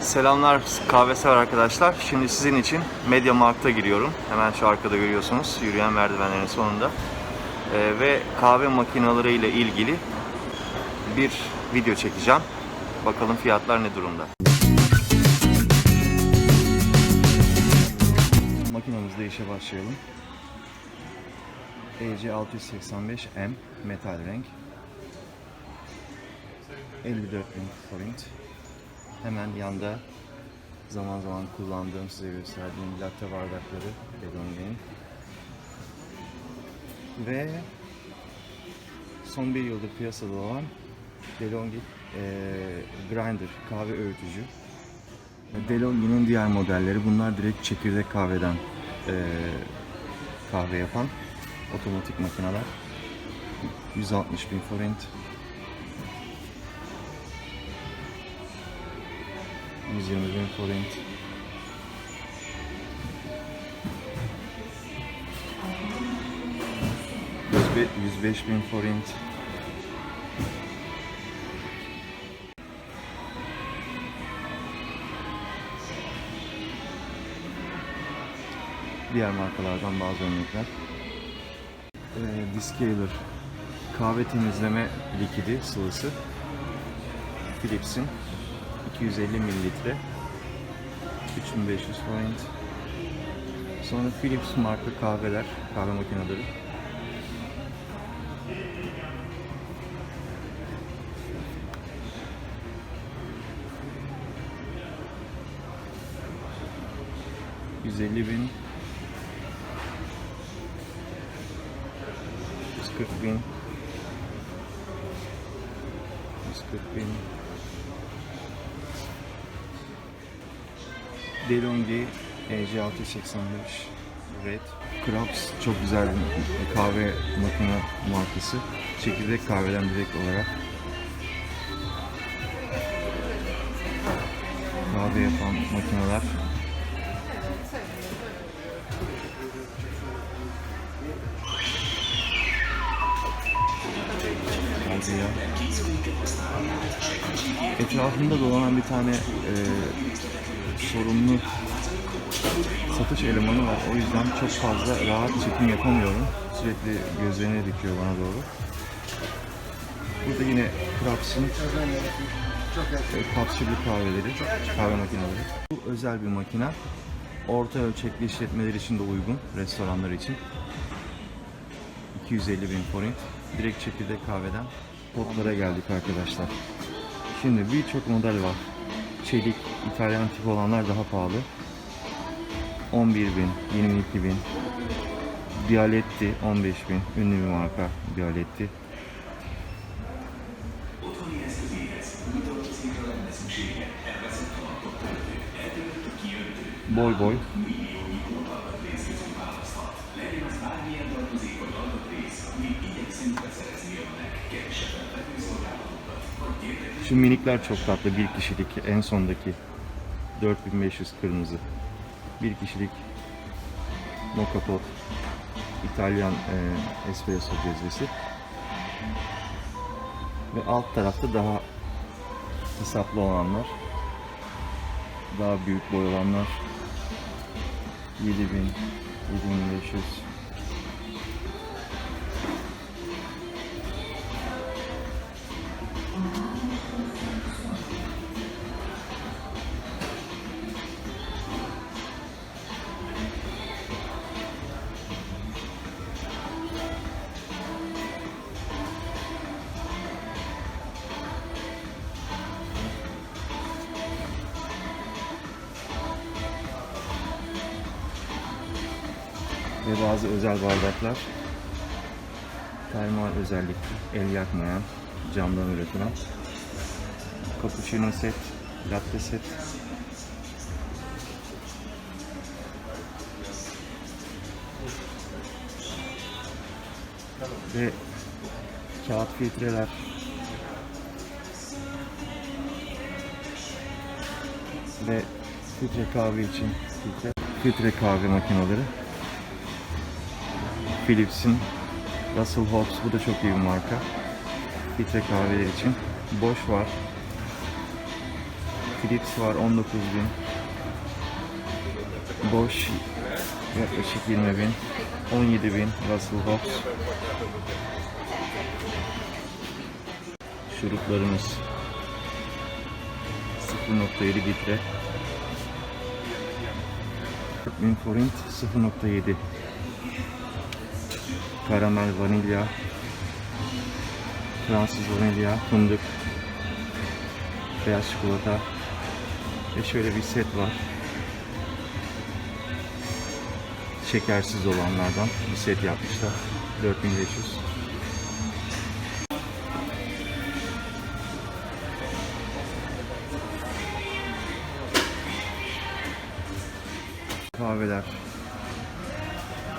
Selamlar kahve sever arkadaşlar. Şimdi sizin için Media Markt'a giriyorum. Hemen şu arkada görüyorsunuz yürüyen merdivenlerin sonunda. Ee, ve kahve makineleri ile ilgili bir video çekeceğim. Bakalım fiyatlar ne durumda. Makinemizde işe başlayalım. EC685M metal renk. 54 bin forint. Hemen yanda zaman zaman kullandığım size gösterdiğim latte bardakları Bedongen'in. Ve son bir yıldır piyasada olan DeLonghi eee Grinder kahve öğütücü. DeLonghi'nin diğer modelleri bunlar direkt çekirdek kahveden eee, kahve yapan otomatik makineler. 160 bin forint. 120 bin forint. Be- 105 bin forint. Diğer markalardan bazı örnekler. Ee, Descaler kahve temizleme likidi sıvısı. Philips'in 250 mililitre 3500 forint. Sonra Philips marka kahveler, kahve makineleri. ...150 bin... ...140 bin... ...140 bin... DeLonghi EC685 Red. Krabs çok güzel bir kahve makine markası. Çekirdek kahveden direkt olarak kahve yapan makineler. Ya. Etrafında dolanan bir tane e, sorumlu satış elemanı var. O yüzden çok fazla rahat çekim yapamıyorum. Sürekli gözlerini dikiyor bana doğru. Burada yine Kraps'ın e, kapsüllü kahveleri, kahve makineleri. Bu özel bir makine. Orta ölçekli işletmeler için de uygun, restoranlar için. 250 bin forint. Direkt çekirdek kahveden potlara geldik arkadaşlar. Şimdi birçok model var. Çelik, İtalyan tip olanlar daha pahalı. 11 bin, 22 bin. Bialetti 15 bin, ünlü bir marka Bialetti. Boy boy. Şu minikler çok tatlı. Bir kişilik en sondaki 4500 kırmızı. Bir kişilik mocha pot. İtalyan e, espresso cezvesi. Ve alt tarafta daha hesaplı olanlar. Daha büyük boy olanlar. 7000, 7500. ve bazı özel bardaklar. Termal özellikli, el yakmayan, camdan üretilen. Cappuccino set, latte set. Ve kağıt filtreler. Ve filtre kahve için filtre, filtre kahve makineleri Philips'in Russell Hobbs bu da çok iyi bir marka. Filtre kahveler için. Boş var. Philips var 19 bin. Bosch yaklaşık 20 bin. 17 bin. Russell Hobbs. Şuruplarımız 0.7 litre. 4000 forint 0.7 Karamel vanilya Fransız vanilya, fındık Beyaz çikolata Ve şöyle bir set var. Şekersiz olanlardan bir set yapmışlar. 4500 kahveler,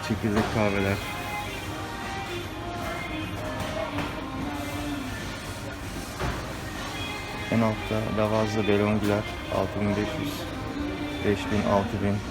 çekirdek kahveler. En altta Lavazza Belongiler 6500, 5000, 6000.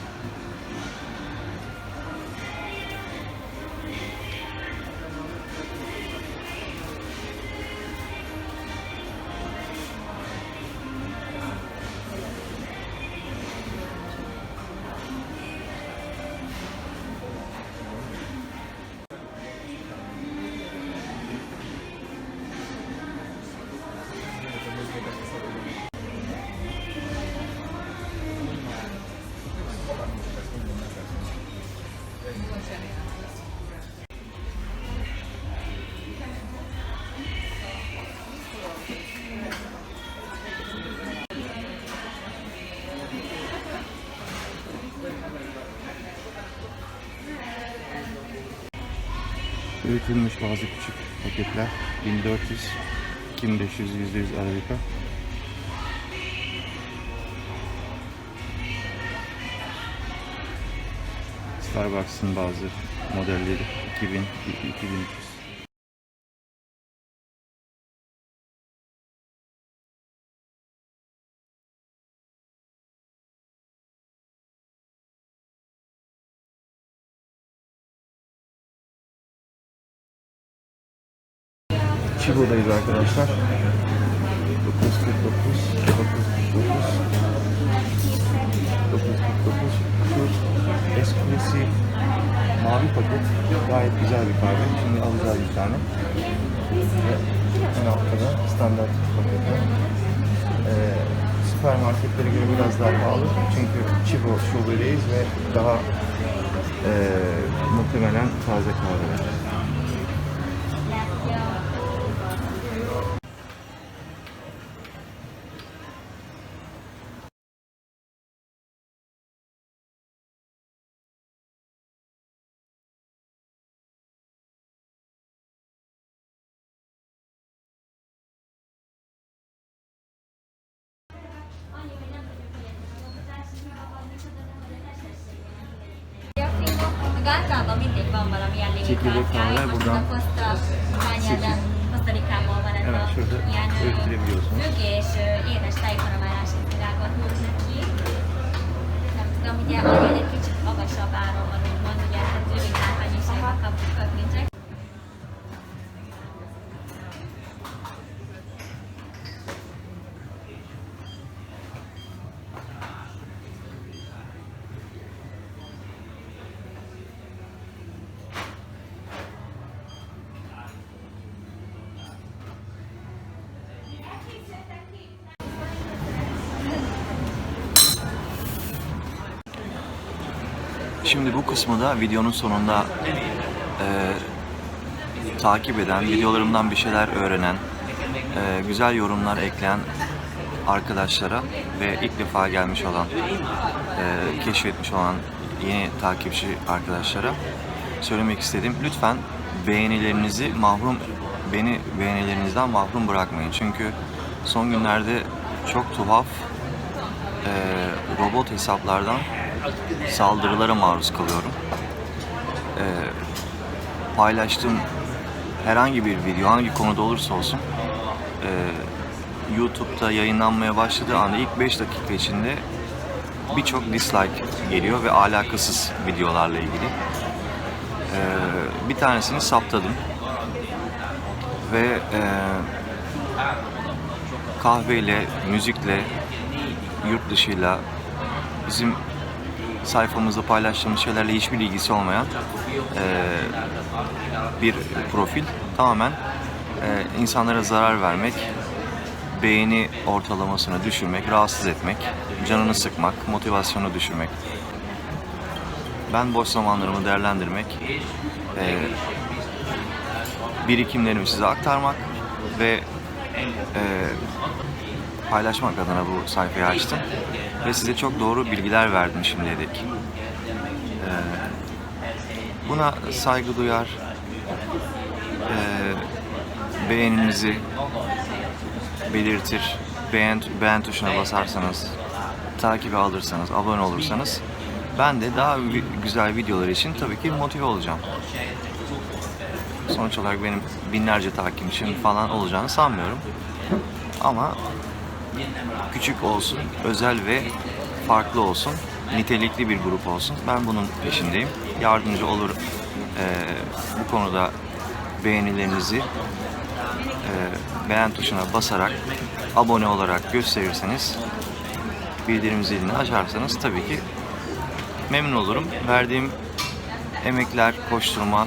Üretilmiş bazı küçük paketler 1400 2500 %100 Arabica. Starbucks'ın bazı modelleri 2000 2300 Chibo'dayız arkadaşlar. 949 949 949 şu Espressi mavi paket gayet güzel bir kahve. Şimdi alacağız bir tane. Ve en altta da standart paketi. Ee, süpermarketlere göre biraz daha pahalı. Çünkü Chibo şubedeyiz ve daha ee, muhtemelen taze kahveler. Mindig van valamilyen Çekirdek kahve buradan ez Evet, a şurada ölçülebiliyorsunuz. függ és ö, édes tejformálási Şimdi bu kısmı da videonun sonunda e, takip eden, videolarımdan bir şeyler öğrenen, e, güzel yorumlar ekleyen arkadaşlara ve ilk defa gelmiş olan, e, keşfetmiş olan yeni takipçi arkadaşlara söylemek istedim. Lütfen beğenilerinizi mahrum, beni beğenilerinizden mahrum bırakmayın. Çünkü son günlerde çok tuhaf e, robot hesaplardan saldırılara maruz kalıyorum. Ee, paylaştığım herhangi bir video, hangi konuda olursa olsun e, YouTube'da yayınlanmaya başladığı anda ilk 5 dakika içinde birçok dislike geliyor ve alakasız videolarla ilgili. Ee, bir tanesini saptadım ve e, kahveyle, müzikle yurt dışıyla, bizim sayfamızda paylaştığımız şeylerle hiçbir ilgisi olmayan e, bir profil. Tamamen e, insanlara zarar vermek, beğeni ortalamasını düşürmek, rahatsız etmek, canını sıkmak, motivasyonu düşürmek. Ben boş zamanlarımı değerlendirmek, e, birikimlerimi size aktarmak ve e, paylaşmak adına bu sayfayı açtım. Ve size çok doğru bilgiler verdim şimdiye dek. E, buna saygı duyar, e, beğeninizi belirtir, beğen, beğen tuşuna basarsanız, takibi alırsanız, abone olursanız ben de daha güzel videolar için tabii ki motive olacağım. Sonuç olarak benim binlerce takipçim falan olacağını sanmıyorum. Ama küçük olsun, özel ve farklı olsun, nitelikli bir grup olsun. Ben bunun peşindeyim. Yardımcı olur eee, bu konuda beğenilerinizi eee, beğen tuşuna basarak, abone olarak gösterirseniz, bildirim zilini açarsanız tabii ki memnun olurum. Verdiğim emekler, koşturma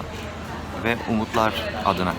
ve umutlar adına.